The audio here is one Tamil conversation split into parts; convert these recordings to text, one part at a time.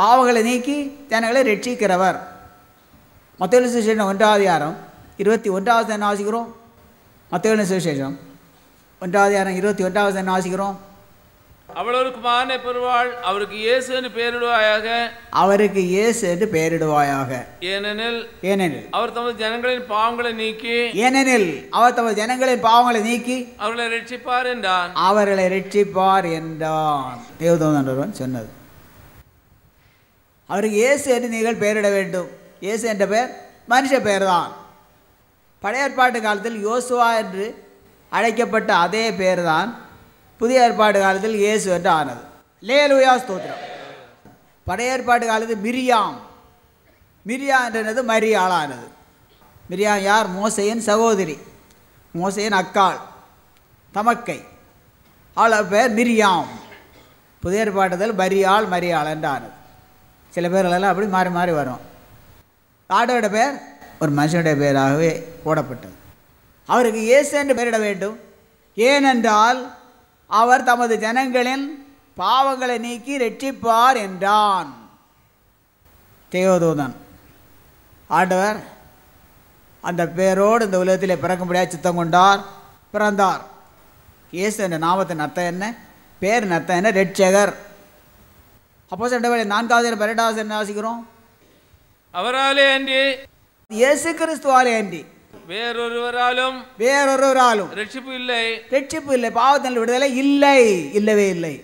பாவங்களை நீக்கி ஜனங்களை ரட்சிக்கிறவர். மத்திய சுவிசேஷம் ஒன்றாவது யாரம் இருபத்தி ஒன்றாவது என்ன வாசிக்கிறோம்? மத்திய சுவிசேஷம் ஒன்றாவது யாரம் இருபத்தி ஒன்றாவது என்ன வாசிக்கிறோம்? அவள் ஒரு குமாரனை பெறுவாள் அவருக்கு இயேசு என்று பெயரிடுவாயாக. அவருக்கு இயேசு என்று பெயரிடுவாயாக. ஏனெனில் ஏனெனில் அவர் தமது ஜனங்களின் பாவங்களை நீக்கி ஏனெனில் அவர் தமது ஜனங்களின் பாவங்களை நீக்கி அவர்களை ரட்சிப்பார் என்றான். அவர்களை ரட்சிப்பார் என்றான். தேவதூதன் சொன்னது. அவருக்கு இயேசு என்று நீங்கள் பெயரிட வேண்டும். இயேசு என்ற பெயர் மனுஷ பெயர்தான். பழைய ஏற்பாட்டு காலத்தில் யோசுவா என்று அழைக்கப்பட்ட அதே பெயர்தான் புதிய ஏற்பாட்டு காலத்தில் இயேசு என்று ஆனது. லேலுயா ஸ்தோத்திரம். பழைய ஏற்பாட்டு காலத்தில் மிரியாம். மிரியா என்றது மரியாளானது. மிரியா யார்? மோசையின் சகோதரி. மோசையின் அக்காள். தமக்கை. அவள் பேர் மிரியாம். புதிய ஏற்பாட்டுதல் மரியாள் மரியாள் என்றானது. சில பேர்களெல்லாம் அப்படி மாறி மாறி வரும். ஆடோட பேர் ஒரு மனுஷனுடைய பேராகவே போடப்பட்டது. அவருக்கு இயேசு என்று பெயரிட வேண்டும். ஏனென்றால் அவர் தமது ஜனங்களின் பாவங்களை நீக்கி ரட்சிப்பார் என்றான். தேவதூதன் ஆண்டவர் அந்த பேரோடு இந்த உலகத்திலே பிறக்கும்படியாக சித்தம் கொண்டார் பிறந்தார். இயேசு என்ற நாமத்தின் அர்த்தம் என்ன? பேர் அர்த்தம் என்ன? ரட்சகர் அப்போ சண்டை நான்காவது பன்னெண்டாவது என்ன வாசிக்கிறோம் அவராலே அன்றி இயேசு கிறிஸ்துவாலே அன்றி வேறொருவராலும் வேறொருவராலும் ரட்சிப்பு இல்லை. ரட்சிப்பு இல்லை. பாவத்தில் விடுதலை இல்லை. இல்லவே இல்லை.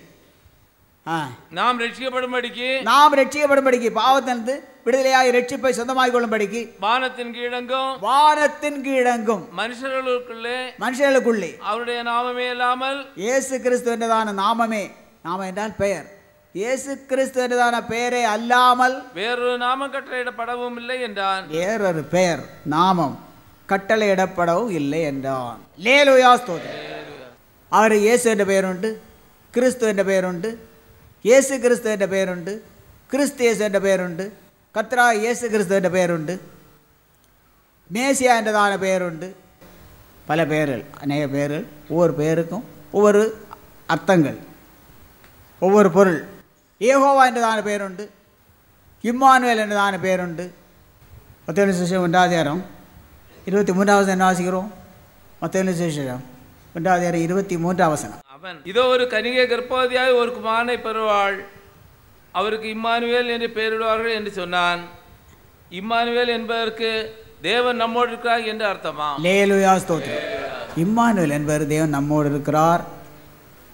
நாம் ரட்சிக்கப்படும்படிக்கு நாம் ரட்சிக்கப்படும்படிக்கு பாவத்திலிருந்து விடுதலையாகி ரட்சிப்பை சொந்தமாகிக் கொள்ளும்படிக்கு வானத்தின் கீழங்கும் வானத்தின் கீழங்கும் மனுஷர்களுக்குள்ளே மனுஷர்களுக்குள்ளே அவருடைய நாமமே இல்லாமல் இயேசு கிறிஸ்து என்றதான நாமமே. நாமம் என்றால் பெயர். இயேசு கிறிஸ்து என்றதான பெயரே அல்லாமல் வேறொரு நாமம் கட்டளையிடப்படவும் இல்லை என்றான். வேறொரு பெயர் நாமம் கட்டளையிடப்படவும் இல்லை என்றான். லேலுயா ஸ்தோத்திரம். அவர் இயேசு என்ற பெயர் உண்டு கிறிஸ்து என்ற பெயர் உண்டு இயேசு கிறிஸ்து என்ற பெயர் உண்டு கிறிஸ்து இயேசு என்ற பெயர் உண்டு கத்ரா இயேசு கிறிஸ்து என்ற பெயர் உண்டு மேசியா என்றதான பெயர் உண்டு. பல பெயர்கள் அநேக பெயர்கள் ஒவ்வொரு பெயருக்கும் ஒவ்வொரு அர்த்தங்கள் ஒவ்வொரு பொருள். ஏகோவா என்றதான பெயர் உண்டு இம்மானுவேல் என்றதான பெயர் உண்டு மத்திய சுசேஷம் ஒன்றாதிகாரம் இருபத்தி மூன்றாவது என்ன வாசிக்கிறோம் மத்திய சுசேஷம் ஒன்றாதிகாரம் இருபத்தி மூன்றாம் வசனம் அவன் இதோ ஒரு கனிகை கர்ப்பவதியாய் ஒரு குமாரனை பெறுவாள் அவருக்கு இம்மானுவேல் என்று பெயரிடுவார்கள் என்று சொன்னான் இம்மானுவேல் என்பதற்கு தேவன் நம்மோடு இருக்கிறார் என்று அர்த்தமாம் லேலுயா ஸ்தோத்திரம் இம்மானுவேல் என்பவர் தேவன் நம்மோடு இருக்கிறார்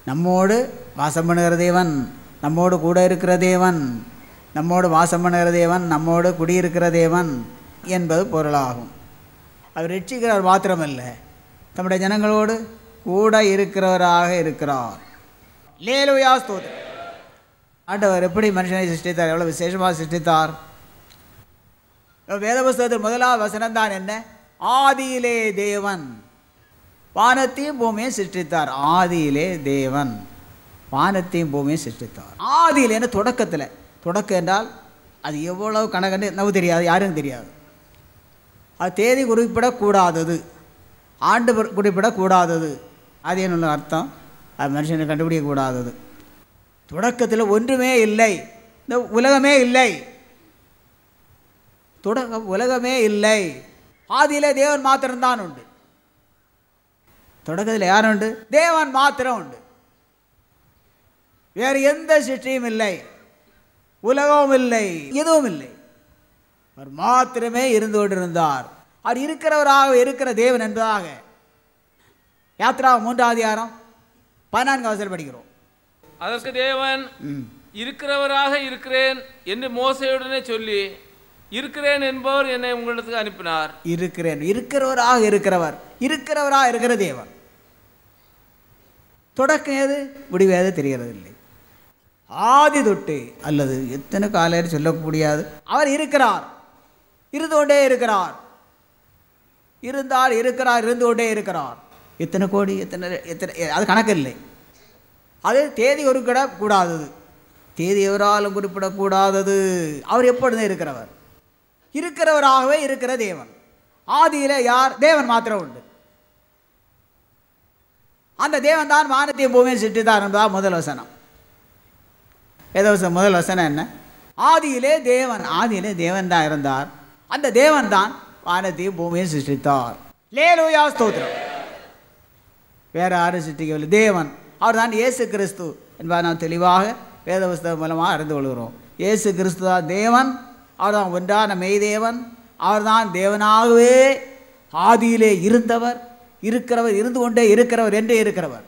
நம்மோடு வாசம் பண்ணுகிற தேவன் நம்மோடு கூட இருக்கிற தேவன் நம்மோடு வாசம் பண்ணுகிற தேவன் நம்மோடு குடியிருக்கிற தேவன் என்பது பொருளாகும். அவர் ரட்சிக்கிறார் மாத்திரமல்ல தம்முடைய ஜனங்களோடு கூட இருக்கிறவராக இருக்கிறார். லேலுயா ஸ்தோத்திரம். ஆண்டவர் எப்படி மனுஷனை சிருஷ்டித்தார் எவ்வளோ விசேஷமாக சிருஷ்டித்தார்? வேத புஸ்தகத்தில் முதலாவது வசனம் தான் என்ன? ஆதியிலே தேவன். வானத்தையும் பூமியும் சிருஷ்டித்தார். ஆதியிலே தேவன். வானத்தையும் பூமியும் சிருஷ்டித்தார். என்ன தொடக்கத்தில் தொடக்கம் என்றால் அது எவ்வளவு கணக்கன்னு நமக்கு தெரியாது யாருக்கும் தெரியாது. அது தேதி குறிப்பிடக்கூடாதது. ஆண்டு பிற- குறிப்பிடக்கூடாதது. அது என்ன அர்த்தம். அது மனுஷனை கண்டுபிடிக்கக்கூடாதது. தொடக்கத்தில் ஒன்றுமே இல்லை. இந்த உலகமே இல்லை. தொடக்க உலகமே இல்லை. ஆதியில் தேவன் மாத்திரம்தான் உண்டு. தொடக்கத்தில் யார் உண்டு? தேவன் மாத்திரம் உண்டு. வேறு எந்த சிருஷ்டியும் இல்லை. உலகமும் இல்லை எதுவும் இல்லை. அவர் மாத்திரமே இருந்து கொண்டிருந்தார். அவர் இருக்கிறவராக இருக்கிற தேவன் என்பதாக. யாத்ரா மூன்றாவது அதிகாரம் பதினான்கு அவசரம் படிக்கிறோம். அதற்கு தேவன் இருக்கிறவராக இருக்கிறேன் என்று மோசையுடனே சொல்லி இருக்கிறேன் என்பவர் என்னை உங்களுக்கு அனுப்பினார். இருக்கிறேன். இருக்கிறவராக இருக்கிறவர். இருக்கிறவராக இருக்கிற தேவன். தொடக்கம் ஏது முடிவு ஏது தெரிகிறது இல்லை ஆதி தொட்டு அல்லது எத்தனை காலையில் சொல்லக்கூடியாது அவர் இருக்கிறார். இருந்து கொண்டே இருக்கிறார். இருந்தால் இருக்கிறார் இருந்து கொண்டே இருக்கிறார். எத்தனை கோடி எத்தனை எத்தனை அது கணக்கு இல்லை. அது தேதி குறிப்பிடக்கூடாதது தேதி எவராலும் குறிப்பிடக்கூடாதது. அவர் எப்பொழுதும் இருக்கிறவர். இருக்கிறவராகவே இருக்கிற தேவன். ஆதியில் யார்? தேவன் மாத்திரம் உண்டு. அந்த தேவன் தான் வானத்தையும் பூமியை தான் இருந்தால் முதல் வசனம். வேதவச முதல் வசனம் என்ன? ஆதியிலே தேவன் ஆதியிலே தேவன் தான் இருந்தார். அந்த தேவன் தான் வானத்தையும் பூமியும் சிருஷ்டித்தார். லேலூயா ஸ்தோத்திரம். வேற யாரும் சிருஷ்டிக்கவில்லை. தேவன் அவர் தான் இயேசு கிறிஸ்து என்பதை நாம் தெளிவாக வேத புஸ்தகம் மூலமாக அறிந்து கொள்கிறோம். இயேசு கிறிஸ்து தான் தேவன் அவர் தான் ஒன்றான மெய் தேவன் அவர் தான் தேவனாகவே ஆதியிலே இருந்தவர் இருக்கிறவர் இருந்து கொண்டே இருக்கிறவர் என்றே இருக்கிறவர்.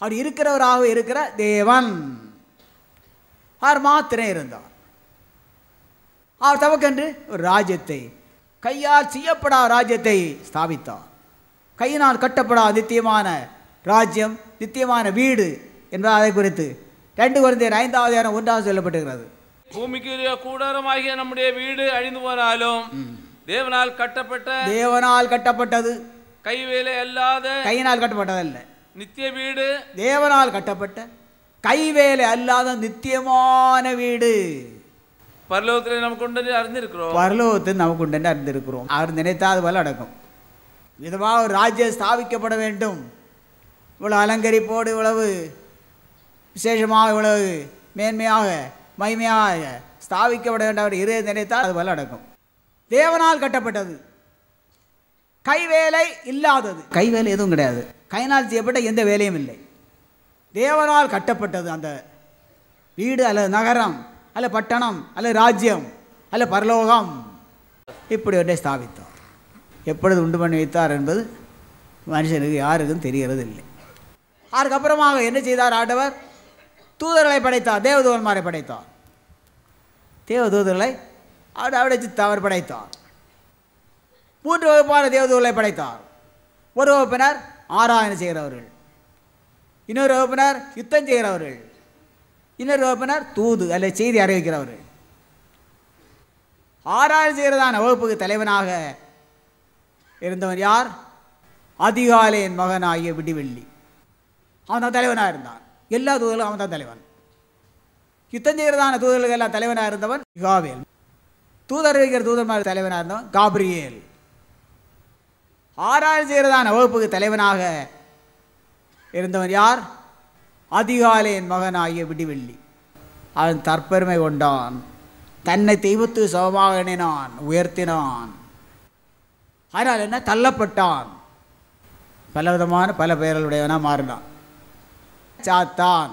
அவர் இருக்கிறவராகவே இருக்கிற தேவன். அவர் மாத்திரம் இருந்தார். அவர் தமக்கென்று ஒரு ராஜ்யத்தை கையால் செய்யப்படாத ராஜ்யத்தை ஸ்தாபித்தார். கையினால் கட்டப்படாத நித்தியமான ராஜ்யம் நித்தியமான வீடு என்பது அதை குறித்து ரெண்டு குழந்தையர் ஐந்தாவது நேரம் ஒன்றாவது சொல்லப்பட்டிருக்கிறது. பூமிக்குரிய கூடாரமாகிய நம்முடைய வீடு அழிந்து போனாலும் தேவனால் கட்டப்பட்ட தேவனால் கட்டப்பட்டது. கைவேலை அல்லாத கையினால் கட்டப்பட்டதல்ல. நித்திய வீடு தேவனால் கட்டப்பட்ட கைவேலை அல்லாத நித்தியமான வீடு. பரலோகத்தில் நமக்கு உண்டு அறிந்திருக்கிறோம். பரலோகத்தில் நமக்கு உண்டு என்று அறிந்திருக்கிறோம் அவர் நினைத்தாது போல நடக்கும் விதமாக ஒரு ராஜ்யம் ஸ்தாபிக்கப்பட வேண்டும். இவ்வளவு அலங்கரிப்போடு இவ்வளவு விசேஷமாக இவ்வளவு மேன்மையாக மகிமையாக ஸ்தாபிக்கப்பட வேண்டும். அவர் இரு நினைத்தால் அது போல நடக்கும் தேவனால் கட்டப்பட்டது. கைவேலை இல்லாதது. கைவேலை எதுவும் கிடையாது. கையினால் செய்யப்பட்ட எந்த வேலையும் இல்லை. தேவனால் கட்டப்பட்டது அந்த வீடு அல்லது நகரம் அல்ல பட்டணம் அல்ல ராஜ்யம் அல்ல பரலோகம். இப்படி ஒன்றை ஸ்தாபித்தார் எப்பொழுது உண்டு பண்ணி வைத்தார் என்பது மனுஷனுக்கு யாருக்கும் தெரிகிறது இல்லை அதுக்கப்புறமாக என்ன செய்தார் ஆண்டவர்? தூதர்களை படைத்தார் தேவதூதன்மாரை படைத்தார். தேவதூதர்களை அவர் அவரை அவர் படைத்தார். மூன்று வகுப்பான தேவதூதர்களை படைத்தார். ஒரு வகுப்பினர் ஆராதனை செய்கிறவர்கள். இன்னொரு வகுப்பினர் யுத்தம் செய்கிறவர்கள் இன்னொரு வகுப்பினர் தூது அல்ல செய்தி அறிவிக்கிறவர்கள் ஆராய்ச்சி செய்கிறதான வகுப்புக்கு தலைவனாக இருந்தவன் யார்? அதிகாலையின் மகனாகிய விடிவெள்ளி. அவன் தான் தலைவனாக இருந்தான். எல்லா தூதர்களும் அவன் தான் தலைவன். யுத்தம் செய்கிறதான தூதர்களுக்கு எல்லாம் தலைவனாக இருந்தவன் யுகாவேல் தூதர் வைக்கிற தூதர்மார் தலைவனாக இருந்தவன் காப்ரியேல். ஆராய்ச்சி செய்கிறதான வகுப்புக்கு தலைவனாக இருந்தவன் யார்? அதிகாலையின் மகனாகிய விடிவெள்ளி. அவன் தற்பெருமை கொண்டான். தன்னை தெய்வத்து சமமாக எண்ணினான் உயர்த்தினான். ஆனால் என்ன? தள்ளப்பட்டான். பலவிதமான பல பெயர்களுடையவனாக மாறினான். சாத்தான்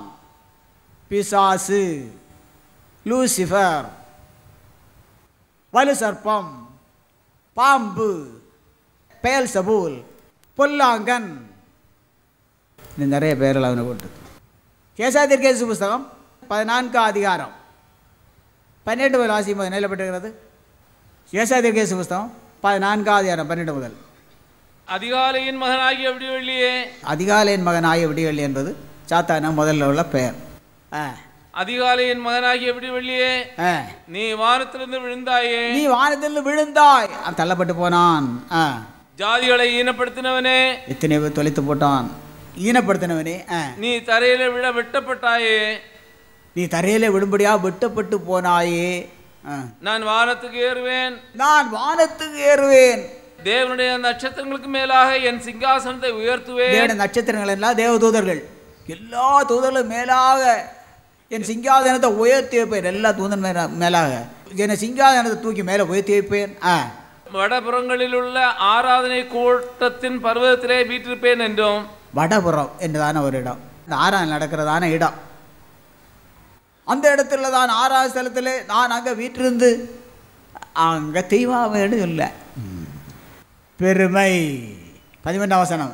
பிசாசு லூசிஃபர் வலு சர்ப்பம் பாம்பு பெயல் சபூல் பொல்லாங்கன் இன்னும் நிறைய பேர்கள் அவனை கொண்டு கேசாதிர்கேசு புஸ்தகம் பதினான்காம் அதிகாரம். பன்னெண்டு முதல் வாசிக்கும் போது நிலப்பட்டிருக்கிறது கேசாதிர்கேசு புஸ்தகம் பதினான்காம் அதிகாரம் பன்னெண்டு முதல். அதிகாலையின் மகனாகிய விடிவெள்ளியே அதிகாலையின் மகன் ஆகிய விடிவெள்ளி என்பது சாத்தான முதல்ல உள்ள பெயர். ஆ. அதிகாலையின் மகனாகிய விடிவெள்ளியே நீ வானத்திலிருந்து விழுந்தாயே. நீ வானத்தில் விழுந்தாய். தள்ளப்பட்டு போனான். ஜாதிகளை ஈனப்படுத்தினவனே. எத்தனை பேர் தொலைத்து போட்டான். ஈனப்படுத்தினவனே. நீ தரையில விழ வெட்டப்பட்டாயே. நீ தரையில விடும்படியா வெட்டப்பட்டு போனாயே. நான் வானத்துக்கு ஏறுவேன். நான் வானத்துக்கு ஏறுவேன். தேவனுடைய நட்சத்திரங்களுக்கு மேலாக என் சிங்காசனத்தை உயர்த்துவேன். நட்சத்திரங்கள் எல்லாம் தேவ தூதர்கள். எல்லா தூதர்களும் மேலாக என் சிங்காதனத்தை உயர்த்தி வைப்பேன். எல்லா தூதன் மேல மேலாக என் சிங்காதனத்தை தூக்கி மேலே உயர்த்தி வைப்பேன். ஆ. வடபுறங்களில் உள்ள ஆராதனை கூட்டத்தின் பர்வதத்திலே வீற்றிருப்பேன் என்றும் வடபுறம் என்றதான ஒரு இடம். இந்த ஆறாம் நடக்கிறதான இடம். அந்த இடத்துல தான் ஆறாவது ஸ்தலத்தில் நான் அங்கே வீட்டிலிருந்து அங்கே தெய்வாவேன்னு இல்லை பெருமை. பதிமூன்றாம் வசனம்.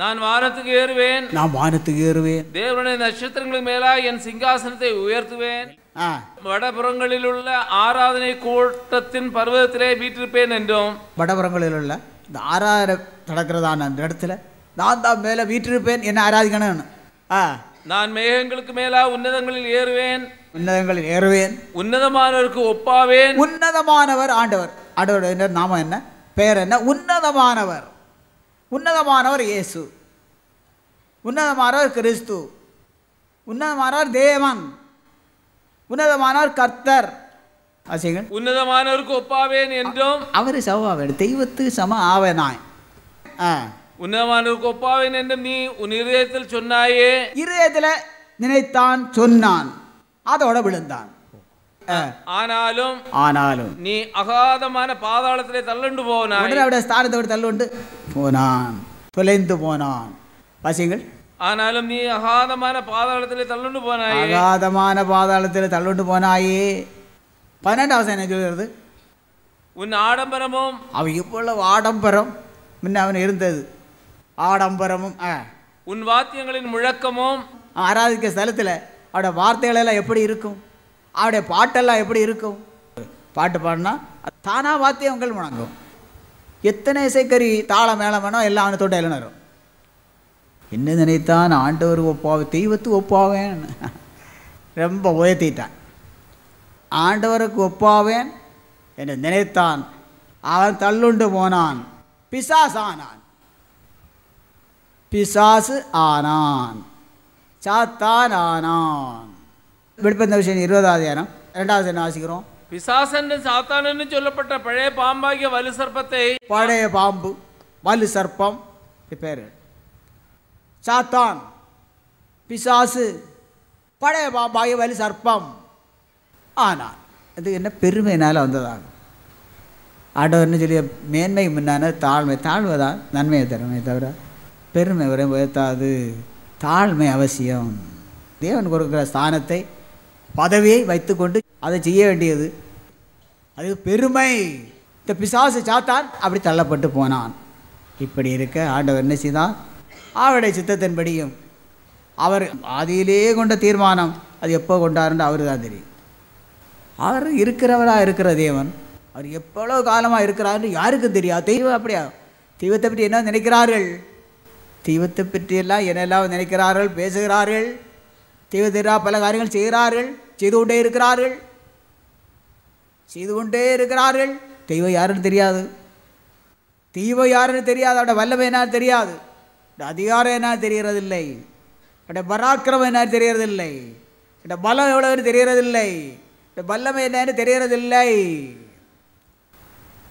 நான் வானத்துக்கு ஏறுவேன். நான் வானத்துக்கு ஏறுவேன். தேவனுடைய நட்சத்திரங்களுக்கு மேலாக என் சிங்காசனத்தை உயர்த்துவேன். வடபுறங்களில் உள்ள ஆராதனை கூட்டத்தின் பர்வதத்திலே வீற்றிருப்பேன் என்றும். வடபுறங்களில் உள்ள இந்த ஆறாறு நடக்கிறதான அந்த இடத்துல நான் தான் மேலே வீற்றிருப்பேன் என்ன ஆராதிக்கணும்னு. ஆ. நான் மேகங்களுக்கு மேலாக உன்னதங்களில் ஏறுவேன். உன்னதங்களில் ஏறுவேன். உன்னதமானவருக்கு ஒப்பாவேன். உன்னதமானவர் ஆண்டவர். ஆண்டவருடைய என்ன நாமம் என்ன? பெயர் என்ன? உன்னதமானவர். உன்னதமானவர் இயேசு. உன்னதமானவர் கிறிஸ்து. உன்னதமானவர் தேவன். உன்னதமானவர் கர்த்தர். ஆசைகள் உன்னதமானவருக்கு ஒப்பாவேன் என்றும். அவர் சவாவேன் தெய்வத்து சம ஆவனாய். ஆ. உன்னதமானவருக்கு ஒப்பாவேன் என்றும் நீ உன் இருதயத்தில் சொன்னாயே. இருதயத்தில் நினைத்தான் சொன்னான். அதோட விழுந்தான். ஆனாலும் ஆனாலும் நீ அகாதமான பாதாளத்திலே தள்ளுண்டு போனாய். உடனே அவருடைய ஸ்தானத்தை விட்டு தள்ளுண்டு போனான். தொலைந்து போனான். வாசியங்கள். ஆனாலும் நீ அகாதமான பாதாளத்திலே தள்ளுண்டு போனாய். அகாதமான பாதாளத்தில் தள்ளுண்டு போனாயே. பன்னெண்டாவது என்ன சொல்கிறது? உன் ஆடம்பரமும் அவன் இவ்வளவு ஆடம்பரம். முன்ன அவன் இருந்தது. ஆடம்பரமும் உன் வாத்தியங்களின் முழக்கமும் ஆராதிக்க ஸ்தலத்தில் அவருடைய வார்த்தைகள் எல்லாம் எப்படி இருக்கும்? அவருடைய பாட்டெல்லாம் எப்படி இருக்கும்? பாட்டு பாடினா தானா வாத்தியங்கள் முழங்கும். எத்தனை இசைக்கறி தாள மேளம் வேணும் எல்லாம் அவனை தொட்ட எழுநரும். என்ன நினைத்தான் ஆண்டவர் ஒப்பாவை தெய்வத்து ஒப்பாவேன். ரொம்ப உயர்த்திட்டான். ஆண்டவருக்கு ஒப்பாவேன் என்று நினைத்தான். அவன் தள்ளுண்டு போனான். பிசாசானான். பிசாசு ஆனான். சாத்தான் ஆனான். வெளிப்பந்த விஷயம் இருபதாவது நேரம் ரெண்டாவது என்ன வாசிக்கிறோம்? பிசாசன் சாத்தானன்னு சொல்லப்பட்ட பழைய பாம்பாகிய வலு சர்ப்பத்தை பழைய பாம்பு வலு சர்ப்பம் பேர். சாத்தான் பிசாசு பழைய பாம்பாகிய வலு சர்ப்பம் ஆனான். இது என்ன பெருமையினால் வந்ததாகும். ஆண்டவர்னு சொல்லி மேன்மை முன்னான தாழ்மை தாழ்மை தான் நன்மையை தருமே தவிர பெருமை வரை உயர்த்தாது தாழ்மை அவசியம். தேவன் கொடுக்குற ஸ்தானத்தை பதவியை வைத்துக்கொண்டு அதை செய்ய வேண்டியது. அது பெருமை. இந்த பிசாசு சாத்தான் அப்படி தள்ளப்பட்டு போனான். இப்படி இருக்க ஆண்டவர் என்ன செய்தான்? அவருடைய சித்தத்தின்படியும் அவர் ஆதியிலேயே கொண்ட தீர்மானம் அது எப்போ கொண்டாருன்னு அவரு தான் தெரியும். அவர் இருக்கிறவராக இருக்கிற தேவன். அவர் எவ்வளோ காலமாக இருக்கிறாருன்னு யாருக்கும் தெரியாது. தெய்வம் அப்படியா? தெய்வத்தை பற்றி என்ன நினைக்கிறார்கள்? தெய்வத்தை பற்றியெல்லாம் என்னெல்லாம் நினைக்கிறார்கள் பேசுகிறார்கள் தெய்வத்திற்கு பல காரியங்கள் செய்கிறார்கள் செய்து கொண்டே இருக்கிறார்கள். செய்து கொண்டே இருக்கிறார்கள். தெய்வம் யாருன்னு தெரியாது. தெய்வம் யாருன்னு தெரியாது. அவட வல்லமை என்ன தெரியாது. அதிகாரம் என்ன தெரிகிறதில்லை அவட பராக்கிரமம் என்ன தெரிகிறதில்லை அவட பலம் எவ்வளவுன்னு தெரிகிறதில்லை அவட வல்லமை என்னன்னு தெரிகிறதில்லை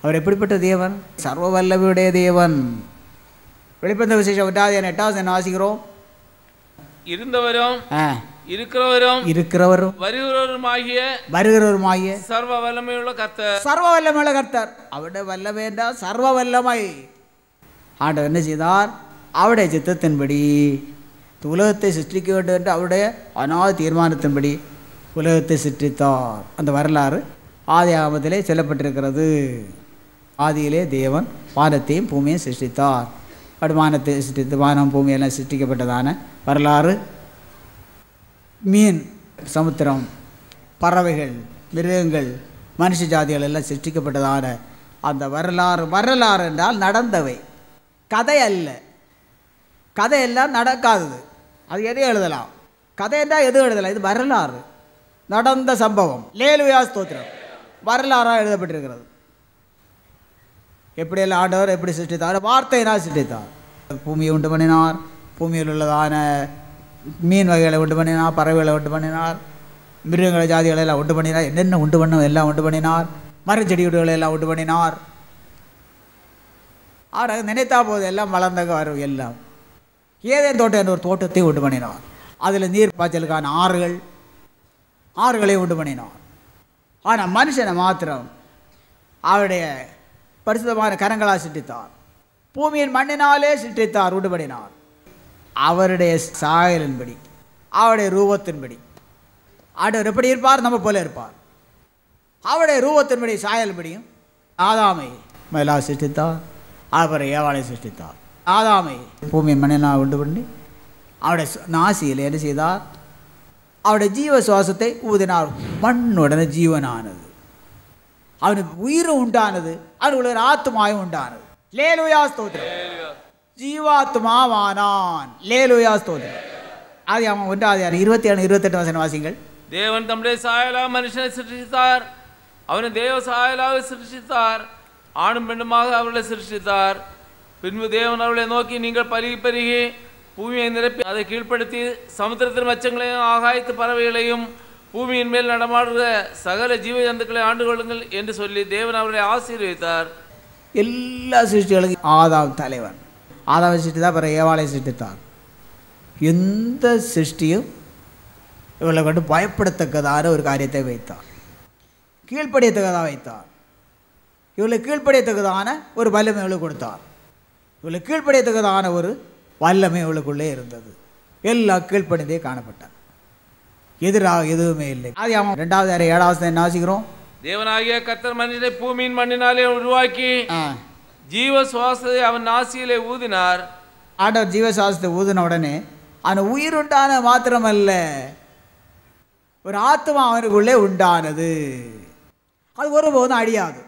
அவர் எப்படிப்பட்ட தேவன்? சர்வ வல்லமையுடைய தேவன். வெளிப்பந்த விசேஷம் என எட்டாவது என்ன வாசிக்கிறோம் இருந்தவரும் இருக்கிறவரும் இருக்கிறவரும் வருகிறவருமாகிய வருகிறவருமாகிய சர்வ வல்லமையுள்ள கர்த்தர். சர்வ வல்லமையுள்ள கர்த்தர். அவருடைய வல்லமை என்றால் சர்வ வல்லமை. ஆண்டவர் என்ன செய்தார்? அவருடைய சித்தத்தின்படி உலகத்தை சிருஷ்டிக்க வேண்டும் என்று அவருடைய அநாத தீர்மானத்தின்படி உலகத்தை சிருஷ்டித்தார். அந்த வரலாறு ஆதி ஆகமத்திலே சொல்லப்பட்டிருக்கிறது. ஆதியிலே தேவன் வானத்தையும் பூமியையும் சிருஷ்டித்தார். அப்படி வானத்தை சிருஷ்டித்து வானம் பூமியெல்லாம் சிருஷ்டிக்கப்பட்டதான வரலாறு. மீன் சமுத்திரம் பறவைகள் மிருகங்கள் மனுஷ ஜாதிகள் எல்லாம் சிருஷ்டிக்கப்பட்டதான அந்த வரலாறு வரலாறு என்றால் நடந்தவை. கதை அல்ல. கதை எல்லாம் நடக்காதது. அது எதையும் எழுதலாம்? கதை என்றால் எதுவும் எழுதலாம்? இது வரலாறு. நடந்த சம்பவம். லேலுயா ஸ்தோத்திரம். வரலாறாக எழுதப்பட்டிருக்கிறது. எப்படியெல்லாம் ஆண்டவர் எப்படி சிருஷ்டித்தார்? வார்த்தையினால் சிருஷ்டித்தார். பூமியை உண்டு பண்ணினார். பூமியில் உள்ளதான மீன் வகைகளை உண்டு பண்ணினார் பறவைகளை உண்டு பண்ணினார் மிருகங்களை ஜாதிகளை எல்லாம் உண்டு பண்ணினார் என்னென்ன உண்டு பண்ண எல்லாம் உண்டு பண்ணினார் மரச்செடி வீடுகளை எல்லாம் உண்டு பண்ணினார். ஆனால் நினைத்தா போது எல்லாம் வளர்ந்தக வரும் எல்லாம். ஏதேன் தோட்டம் என்ற ஒரு தோட்டத்தை உண்டு பண்ணினார். அதில் நீர் பாய்ச்சலுக்கான ஆறுகள் ஆறுகளை உண்டு பண்ணினார். ஆனால் மனுஷனை மாத்திரம் அவருடைய பரிசுதமான கரங்களால் சிட்டித்தார் பூமியின் மண்ணினாலே சிட்டித்தார் உடுபடினார் அவருடைய சாயலின்படி அவருடைய ரூபத்தின்படி. ஆண்டவர் எப்படி இருப்பார்? நம்ம போல இருப்பார். அவருடைய ரூபத்தின்படி சாயல்படியும் ஆதாமை மேலா சிருஷ்டித்தார் அப்புறம் ஏவாளை சிருஷ்டித்தார் ஆதாமை பூமியின் மண்ணினா உண்டு பண்ணி அவருடைய சு- நாசியில் என்ன செய்தார்? அவருடைய ஜீவ சுவாசத்தை ஊதினார். மண்ணுடனே ஜீவனானது. அவனுக்கு உயிரும் உண்டானது அவனுக்கு ஒரு ஆத்மாயும் உண்டானது. லேலுயா ஸ்தோத்திரம். ஜீவாத்மாவானான். லேலுயா ஸ்தோத்திரம். அது அவன் ஒன்றாவது யார் இருபத்தி ஏழு இருபத்தெட்டு வசன வாசிங்கள். தேவன் தம்முடைய சாயலா மனுஷனை சிருஷ்டித்தார். அவனை தேவ சாயலாக சிருஷ்டித்தார். ஆணும் பெண்ணுமாக அவர்களை சிருஷ்டித்தார். பின்பு தேவன் அவர்களை நோக்கி நீங்கள் பருகி பெருகி பூமியை நிரப்பி அதை கீழ்ப்படுத்தி சமுத்திரத்தின் மச்சங்களையும் ஆகாயத்து பறவைகளையும் பூமியின் மேல் நடமாடுற சகல ஜீவ ஜந்துக்களை ஆண்டு கொள்ளுங்கள் என்று சொல்லி தேவன் அவர்களை ஆசீர்வதித்தார். எல்லா சிருஷ்டிகளுக்கும் ஆதாம் தலைவன். ஆதாவை சிருஷ்டித்தார் அப்புறம் ஏவாளை சிருஷ்டித்தார். எந்த சிருஷ்டியும் இவளை கொண்டு பயப்படத்தக்கதான ஒரு காரியத்தை வைத்தார். கீழ்ப்படியத்தக்கதாக வைத்தார். இவளை கீழ்ப்படியத்தக்கதான ஒரு வல்லமை இவளுக்கு கொடுத்தார். இவளை கீழ்ப்படியத்தக்கதான ஒரு வல்லமை இவளுக்குள்ளே இருந்தது. எல்லாம் கீழ்ப்படிந்தே காணப்பட்டார் எதிராக எதுவுமே இல்லை. அது அவன் ரெண்டாவது அறை ஏழாவது என்ன வாசிக்கிறோம்? தேவனாகிய கர்த்தர் மனிதனை பூமியின் மண்ணினாலே உருவாக்கி ஜீவ சுவாசத்தை அவன் நாசியிலே ஊதினார். ஆண்டவர் ஜீவசாஸ்திரத்தை ஊதின உடனே அவன் உயிருண்டான மாத்திரமல்ல ஒரு ஆத்மா அவனுக்குள்ளே உண்டானது. அது ஒருபோதும் அழியாது.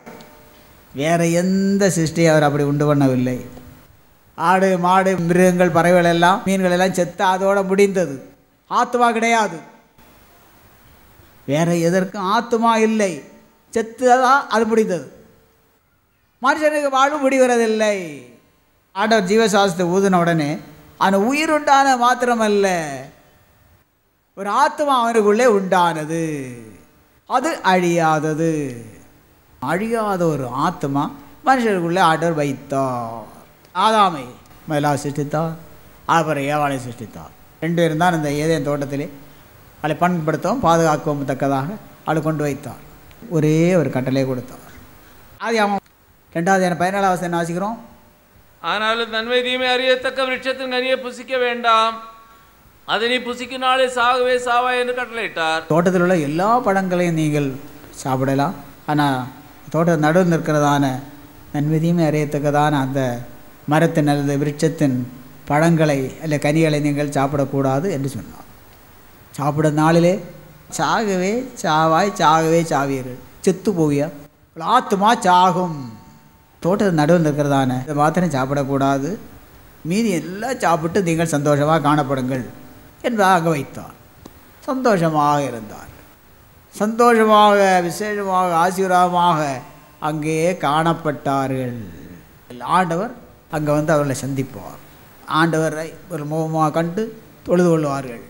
வேற எந்த சிருஷ்டியும் அவர் அப்படி உண்டு பண்ணவில்லை. ஆடு மாடு மிருகங்கள் பறவைகள் எல்லாம் மீன்கள் எல்லாம் செத்து அதோட முடிந்தது. ஆத்மா கிடையாது. வேற எதற்கும் ஆத்மா இல்லை. செத்துதான் அது முடிந்தது. மனுஷனுக்கு வாழ்வு முடிவதில்லை ஆண்டவர் ஜீவசாஸ்திரத்தை ஊதின உடனே அவன் உயிருண்டான மாத்திரமல்ல. ஒரு ஆத்மா அவனுக்குள்ளே உண்டானது. அது அழியாதது. அழியாத ஒரு ஆத்மா மனுஷருக்குள்ளே ஆண்டவர் வைத்தார். ஆதாமை மயிலா சிருஷ்டித்தார். அப்புறம் ஏவாளை சிருஷ்டித்தார். ரெண்டு பேரும் தான் இந்த ஏதேன் தோட்டத்திலே அவளை பண்படுத்தவும் பாதுகாக்கவும் தக்கதாக அவளை கொண்டு வைத்தார் ஒரே ஒரு கட்டளை கொடுத்தார் அது அவன் ரெண்டாவது என பதினேழாவது என்ன வாசிக்கிறோம். ஆனாலும் நன்மை தீமை அறியத்தக்க விருட்சத்தின் கனியை புசிக்க வேண்டாம். அதை நீ புசிக்கும் நாளே சாகவே சாவா என்று கட்டளையிட்டார். தோட்டத்தில் உள்ள எல்லா பழங்களையும் நீங்கள் சாப்பிடலாம். ஆனால் தோட்ட நடுவில் நிற்கிறதான நன்மதியுமே அறியத்தக்கதான அந்த மரத்தின் அல்லது விருட்சத்தின் பழங்களை அல்ல கனிகளை நீங்கள் சாப்பிடக்கூடாது என்று சொன்னார். சாப்பிட நாளிலே சாகவே சாவாய் சாகவே சாவீர்கள். செத்து போவியா? ஆத்துமா சாகும். தோட்டத்து நடுவில் இருக்கிறதான இதை மாத்திரம் சாப்பிடக்கூடாது. மீதி எல்லாம் சாப்பிட்டு நீங்கள் சந்தோஷமாக காணப்படுங்கள் என்பதாக அங்கே வைத்தார். சந்தோஷமாக இருந்தார். சந்தோஷமாக விசேஷமாக ஆசீர்வாதமாக அங்கேயே காணப்பட்டார்கள். ஆண்டவர் அங்கே வந்து அவர்களை சந்திப்பார். ஆண்டவரை ஒரு முகமாக கண்டு தொழுது கொள்வார்கள்.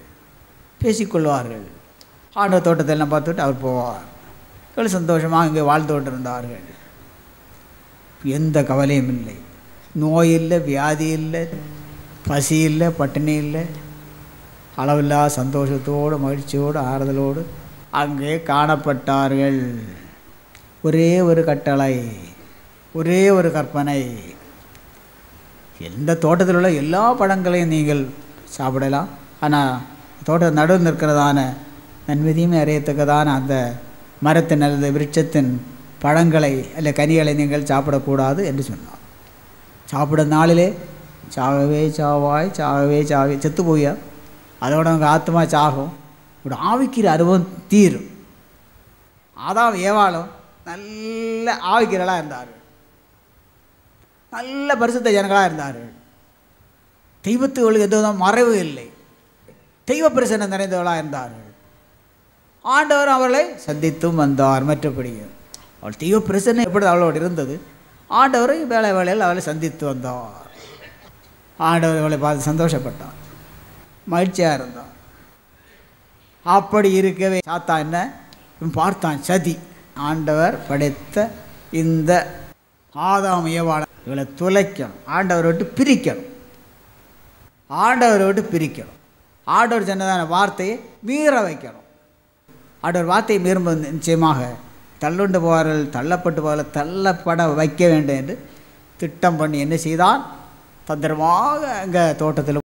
பேசிக்கொள்வார்கள். ஆண்ட தோட்டத்தை எல்லாம் பார்த்துட்டு அவர் போவார். இவர்கள் சந்தோஷமாக இங்கே வாழ்ந்து இருந்தார்கள் எந்த கவலையும் இல்லை. நோய் இல்லை வியாதி இல்லை பசி இல்லை பட்டினி இல்லை. அளவில்லா சந்தோஷத்தோடு மகிழ்ச்சியோடு ஆறுதலோடு அங்கே காணப்பட்டார்கள். ஒரே ஒரு கட்டளை ஒரே ஒரு கற்பனை. எந்த தோட்டத்தில் உள்ள எல்லா பழங்களையும் நீங்கள் சாப்பிடலாம். ஆனால் தோட்ட நடுவில் நிற்கிறதான நன்மதியுமே அறியத்தக்கதான அந்த மரத்தின் அல்லது விருட்சத்தின் பழங்களை அல்ல கனிகளை நீங்கள் சாப்பிடக்கூடாது என்று சொன்னார். சாப்பிடும் நாளிலே சாகவே சாவாய் சாகவே சாவே. செத்து போயா? அதோட உங்கள் ஆத்மா சாகும். இப்படி ஆவிக்கிற அனுபவம் தீரும். அதான் ஏவாளும் நல்ல ஆவிக்கிறலாக இருந்தார்கள். நல்ல பரிசுத்த ஜனங்களாக இருந்தார்கள். தெய்வத்துகளுக்கு எதுவும் மறைவு இல்லை. தெய்வ பிரசனம் நிறைந்தவளாக இருந்தார்கள். ஆண்டவர் அவளை சந்தித்தும் வந்தார். மற்றபடியும் அவள் தெய்வ பிரசனை எப்படி அவளோடு இருந்தது? ஆண்டவரை வேலை வேலையில் அவளை சந்தித்து வந்தார். ஆண்டவர் அவளை பார்த்து சந்தோஷப்பட்டார் மகிழ்ச்சியாக இருந்தான். அப்படி இருக்கவே சாத்தா என்ன? பார்த்தான் சதி. ஆண்டவர் படைத்த இந்த ஆதாம் ஏவாள இவளை துளைக்கணும். ஆண்டவரை விட்டு பிரிக்கணும். ஆண்டவரை விட்டு பிரிக்கணும். ஆண்டவர் சொன்னதான வார்த்தையை மீற வைக்கணும். ஆண்டவர் வார்த்தையை மீறும்போது நிச்சயமாக தள்ளுண்டு போவார்கள் தள்ளப்பட்டு போவார்கள் தள்ளப்பட வைக்க வேண்டும் என்று திட்டம் பண்ணி என்ன செய்தால் தந்திரமாக அங்கே தோட்டத்தில்